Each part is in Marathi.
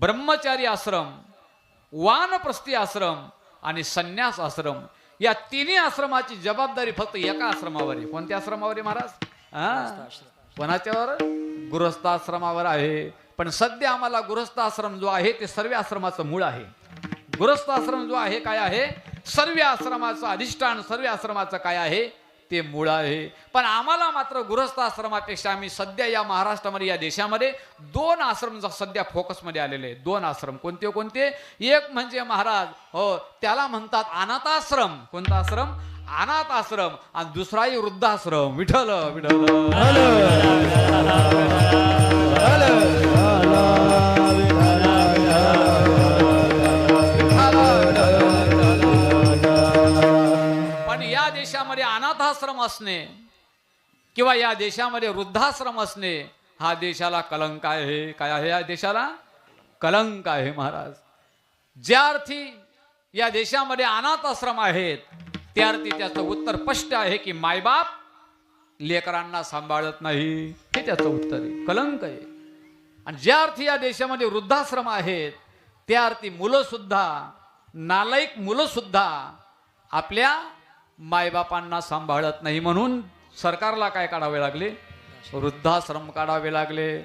ब्रह्मचारी आश्रम वानप्रस्थी आश्रम आणि संन्यास आश्रम या तिन्ही आश्रमाची जबाबदारी फक्त एका आश्रमावर आहे. कोणत्या आश्रमावर आहे महाराज? हा? कोणाच्यावर गृहस्थाश्रमावर आहे. पण सध्या आम्हाला गृहस्थाश्रम जो आहे ते सर्व आश्रमाचं मूळ आहे. गृहस्थाश्रम जो आहे काय आहे? सर्व आश्रमाचं अधिष्ठान सर्व आश्रमाचं काय आहे? ते मूळ आहे. पण आम्हाला मात्र गृहस्थाश्रमापेक्षा आम्ही सध्या या महाराष्ट्रामध्ये या देशामध्ये दोन आश्रम सध्या फोकसमध्ये आलेले आहेत. दोन आश्रम. कोणते कोणते? एक म्हणजे महाराज हो त्याला म्हणतात अनाथाश्रम. कोणता आश्रम? अनाथ आश्रम आणि दुसराही वृद्धाश्रम. विठल विठल देशामध्ये अनाथाश्रम असणे किंवा या देशामध्ये वृद्धाश्रम असणे हा देशाला कलंक आहे. काय आहे या देशाला? कलंक आहे महाराज. ज्या अर्थी या देशामध्ये अनाथ आश्रम आहेत त्या अर्थी त्याचं उत्तर स्पष्ट आहे की मायबाप लेकरांना सांभाळत नाही. हे त्याचं उत्तर आहे. कलंक आहे. आणि ज्या अर्थी या देशामध्ये वृद्धाश्रम आहेत त्या अर्थी मुलं सुद्धा नालायक मुलं सुद्धा आपल्या मायबापांना सांभाळत नाही म्हणून सरकारला काय काढावे लागले? वृद्धाश्रम काढावे लागले.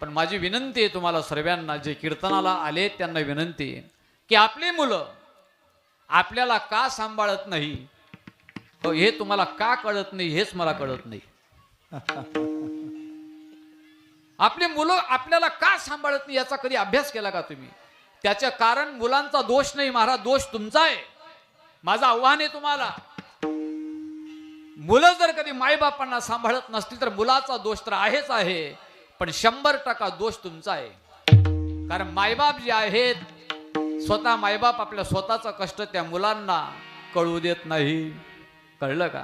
पण माझी विनंती आहे तुम्हाला सर्वांना जे कीर्तनाला आले त्यांना विनंती आहे की आपली मुलं आपल्याला का सांभाळत नाही? हो, हे तुम्हाला का कळत नाही? हेच मला कळत नाही. आपली मुलं आपल्याला का सांभाळत नाही याचा कधी अभ्यास केला का तुम्ही? त्याचं कारण मुलांचा दोष नाही महाराज दोष तुमचा आहे. माझं आव्हान आहे तुम्हाला. मुलं जर कधी मायबापांना सांभाळत नसतील तर मुलाचा दोष तर आहेच आहे पण शंभर टक्का दोष तुमचा आहे. कारण मायबाप जे आहेत स्वतः मायबाप आपल्या स्वतःचा कष्ट त्या मुलांना कळू देत नाही. कळलं का?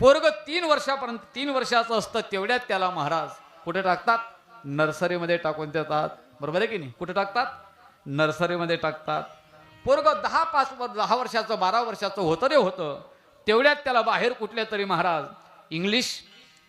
पोरग तीन वर्षापर्यंत तीन वर्षाचं असतं तेवढ्यात त्याला महाराज कुठे टाकतात? नर्सरीमध्ये टाकून देतात. बरोबर आहे की नाही? कुठे टाकतात? नर्सरीमध्ये टाकतात. पोरग दहा पाच दहा वर्षाचं बारा वर्षाचं होतं रे होतं. तेवढ्यात त्याला बाहेर कुठल्या तरी महाराज इंग्लिश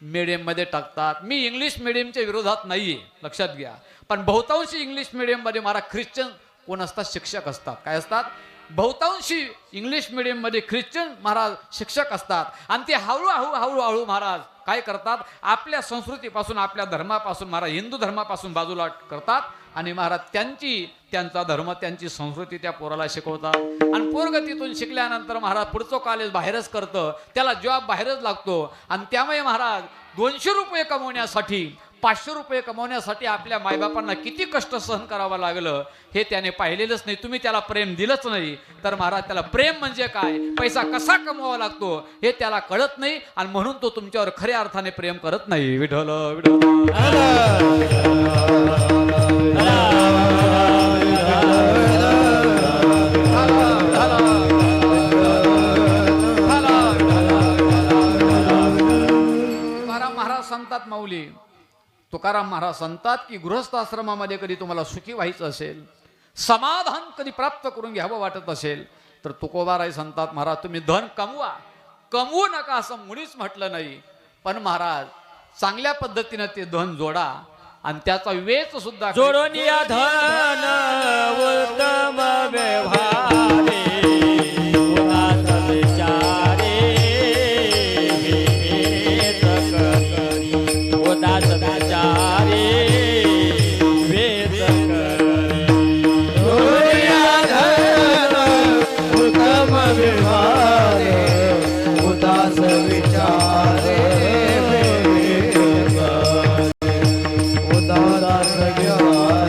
मिडियममध्ये टाकतात. मी इंग्लिश मिडियमच्या विरोधात नाही आहे लक्षात घ्या. पण बहुतांशी इंग्लिश मिडियममध्ये महाराज ख्रिश्चन कोण असतात? शिक्षक असतात. काय असतात? बहुतांशी इंग्लिश मिडियममध्ये ख्रिश्चन महाराज शिक्षक असतात. आणि ते हळूहळू हळूहळू महाराज काय करतात? आपल्या संस्कृतीपासून आपल्या धर्मापासून महाराज हिंदू धर्मापासून बाजूला करतात. आणि महाराज त्यांची त्यांचा धर्म त्यांची संस्कृती त्या पोराला शिकवतात. आणि पोरग तिथून शिकल्यानंतर महाराज पुढचं कॉलेज बाहेरच करतं. त्याला जॉब बाहेरच लागतो. आणि त्यामुळे महाराज दोनशे रुपये कमवण्यासाठी पाचशे रुपये कमवण्यासाठी आपल्या मायबापांना किती कष्ट सहन करावं लागलं हे त्याने पाहिलेलंच नाही. तुम्ही त्याला प्रेम दिलंच नाही. तर महाराज त्याला प्रेम म्हणजे काय? पैसा कसा कमवावा लागतो? हे त्याला कळत नाही आणि म्हणून तो तुमच्यावर खऱ्या अर्थाने प्रेम करत नाही. विठल विठल माऊली तुकाराम महाराज सांगतात की गृहस्थ आश्रमामध्ये कधी तुम्हाला सुखी व्हायचं असेल समाधान कधी प्राप्त करून घ्यावं वाटत असेल तर तुकोबाराय सांगतात महाराज तुम्ही धन कमवा. कमवू नका असं मुळीच म्हटलं नाही. पण महाराज चांगल्या पद्धतीनं ते धन जोडा आणि त्याचा वेच सुद्धा जोडून या धन उत्तम व्यवहारे. उदास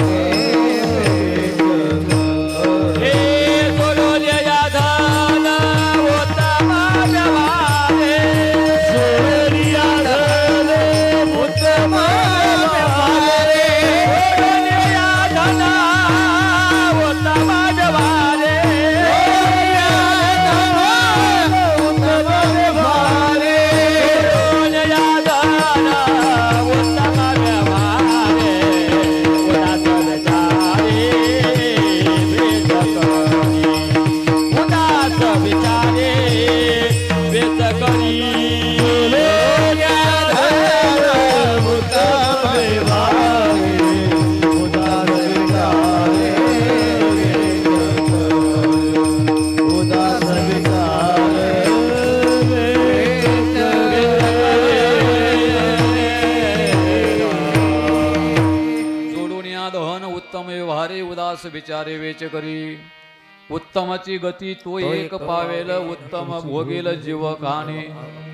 व्यवहारे उदास विचारे वेच करी. उत्तमाची गती तो एक पावेल उत्तम भोगेल जीव काने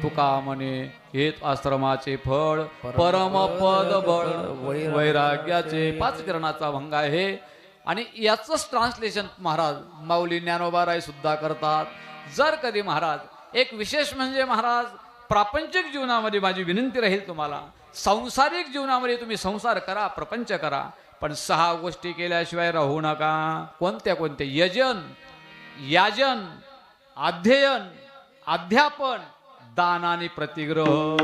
तुका म्हणे? हेत आश्रमाचे फळ. परम पद बळ. वैराग्याचे. पाच किरणाचा भंग आहे. आणि याचंच ट्रान्सलेशन महाराज माऊली ज्ञानोबाराय सुद्धा करतात. जर कधी महाराज एक विशेष म्हणजे महाराज प्रापंचिक जीवनामध्ये माझी विनंती राहील तुम्हाला. सांसारिक जीवनामध्ये तुम्ही संसार करा प्रपंच करा. पण सहा गोष्टी केल्याशिवाय राहू नका. कोणत्या कोणत्या? यजन याजन अध्ययन अध्यापन दान आणि प्रतिग्रह.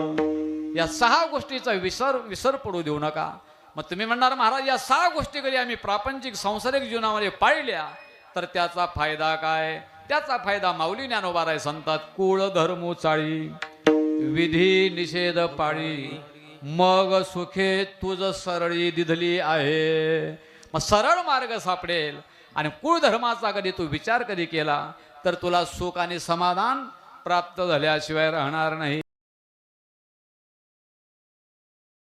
या सहा गोष्टीचा विसर विसर पडू देऊ नका. मग तुम्ही म्हणणार महाराज या सहा गोष्टी कधी आम्ही प्रापंचिक सांसारिक जीवनामध्ये पाळल्या तर त्याचा फायदा काय? त्याचा फायदा माऊली ज्ञानोबाराय सांगतात कुळ धर्म चाळी विधी निषेध पाळी. मग सुखे तुझ सरळी दिधली आहे. मग सरळ मार्ग सापडेल. आणि कुळ धर्माचा कधी तू विचार कधी केला तर तुला सुख आणि समाधान प्राप्त झाल्याशिवाय राहणार नाही.